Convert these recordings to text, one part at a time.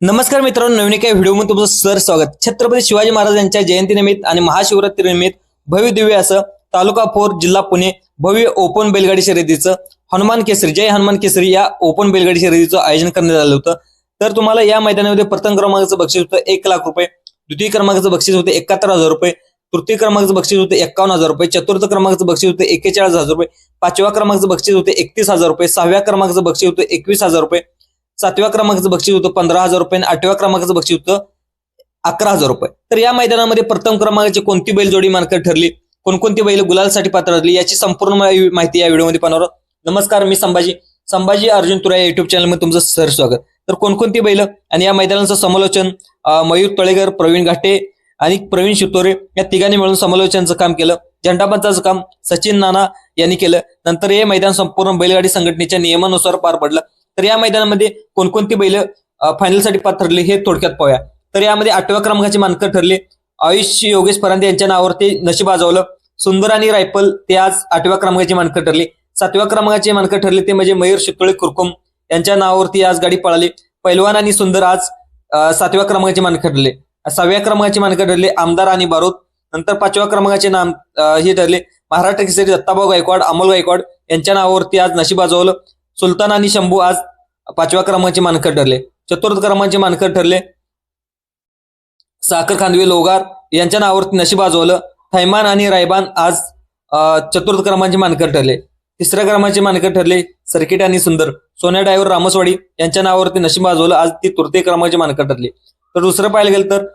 नमस्कार मित्रांनो नवीन एका व्हिडिओमध्ये तुमचं सर स्वागत. छत्रपती शिवाजी महाराज यांच्या जयंतीनिमित्त आणि महाशिवरात्रीनिमित्त भव्य दिव्य असं तालुका फोर जिल्हा पुणे भव्य ओपन बैलगाडी शर्यतीचं हनुमान केसरी जय हनुमान केसरी या ओपन बैलगाडी शर्यतीचं आयोजन करण्यात आलं होतं. तर तुम्हाला या मैदानामध्ये प्रथम क्रमांकाचं बक्षीस होतं एक लाख रुपये द्वितीय क्रमांकाचं बक्षीस होतं एकाहत्तर हजार रुपये तृतीय क्रमांकाचं बक्षीस होतं एक्कावन्न हजार रुपये चतुर्थ क्रमांकाचं बक्षीस होतं एक्केचाळीस हजार रुपये पाचव्या क्रमांकाचं बक्षीस होतं एकतीस हजार रुपये सहाव्या क्रमांकाचं बक्षीस होतं एकवीस हजार रुपये सातव्या क्रमांकाचं बक्षीस होतं पंधरा हजार रुपये आणि आठव्या क्रमांकाचं बक्षीस होतं अकरा हजार रुपये. तर या मैदानामध्ये प्रथम क्रमांकाची कोणती बैल जोडी मानकर ठरली? कोणकोणती बैल गुलालसाठी पात्र ठरली? याची संपूर्ण माहिती या व्हिडिओमध्ये पाहणार नमस्कार मी संभाजी. संभाजी अर्जुन तुरा युट्यूब चॅनलमध्ये तुमचं सर स्वागत. तर कोणकोणती बैल? आणि या मैदानाचं समालोचन मयूर तळेकर प्रवीण घाटे आणि प्रवीण शितोरे या तिघांनी मिळून समालोचनाचं काम केलं. झेंडापंचाचं काम सचिन नाना यांनी केलं. नंतर हे मैदान संपूर्ण बैलगाडी संघटनेच्या नियमानुसार पार पडलं. तर या मैदानामध्ये कोणकोणती बैल फायनलसाठी पात्र ठरले हे थोडक्यात पाहूया. तर यामध्ये आठव्या क्रमांकाचे मानकर ठरले. आयुष योगेश परांदे यांच्या नावावरती नशीब आजवलं. सुंदर आणि रायफल ते आज आठव्या क्रमांकाचे मानकर ठरले. सातव्या क्रमांकाचे मानकर ठरले ते म्हणजे मयूर शितोळे कुरकुम यांच्या नावावरती आज गाडी पळाली. पैलवान आणि सुंदर आज सातव्या क्रमांकाचे मानकर ठरले. सहाव्या क्रमांकाचे मानकर ठरले आमदार आणि बारोद. नंतर पाचव्या क्रमांकाचे नाम हे ठरले. महाराष्ट्र केसरी दत्ताभाऊ गायकवाड अमोल गायकवाड यांच्या नावावरती आज नशीब आजवलं. सुलतान आणि शंभू आज पाचव्या क्रमांकाचे मानकर ठरले. चतुर्थ क्रमांकाचे मानकर ठरले. साखर खांदवे लोगार यांच्या नावावरती नशीब आजवलं. थैमान आणि रायबान आज चतुर्थ क्रमांकाचे मानकर ठरले. तिसऱ्या क्रमांकाचे मानकर ठरले सर्किट आणि सुंदर. सोन्या डायवर रामसवाडी यांच्या नावावरती नशीब आजवलं. आज ती तृतीय क्रमांकाचे मानकर ठरले. तर दुसरं पाहायला गेलं तर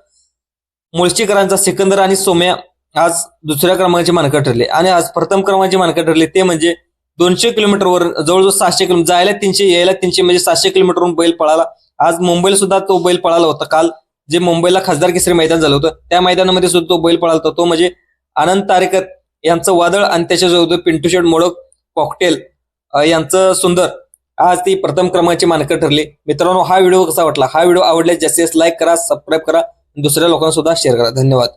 मुळशीकरांचा सिकंदर आणि सोम्या आज दुसऱ्या क्रमांकाचे मानकर ठरले. आणि आज प्रथम क्रमांकाचे मानकर ठरले ते म्हणजे दोनशे किलोमीटरवर जवळजवळ सहाशे किलोमीटर जायला तीनशे यायला तीनशे म्हणजे सातशे किलोमीटरवरून बैल पळाला. आज मुंबईला सुद्धा तो बैल पळाला होता. काल जे मुंबईला खासदार केसरी मैदान झालं होतं त्या मैदानामध्ये सुद्धा तो बैल पळाला होता. तो म्हणजे आनंद तारेकर यांचं वादळ आणि त्याच्याजवळ पिंटू शेट मोडक कॉकटेल यांचं सुंदर. आज ती प्रथम क्रमांकाची मानकर ठरली. मित्रांनो हा व्हिडिओ कसा वाटला? हा व्हिडिओ आवडल्यास जास्तीत जास्त लाईक करा सबस्क्राईब करा दुसऱ्या लोकांना सुद्धा शेअर करा. धन्यवाद.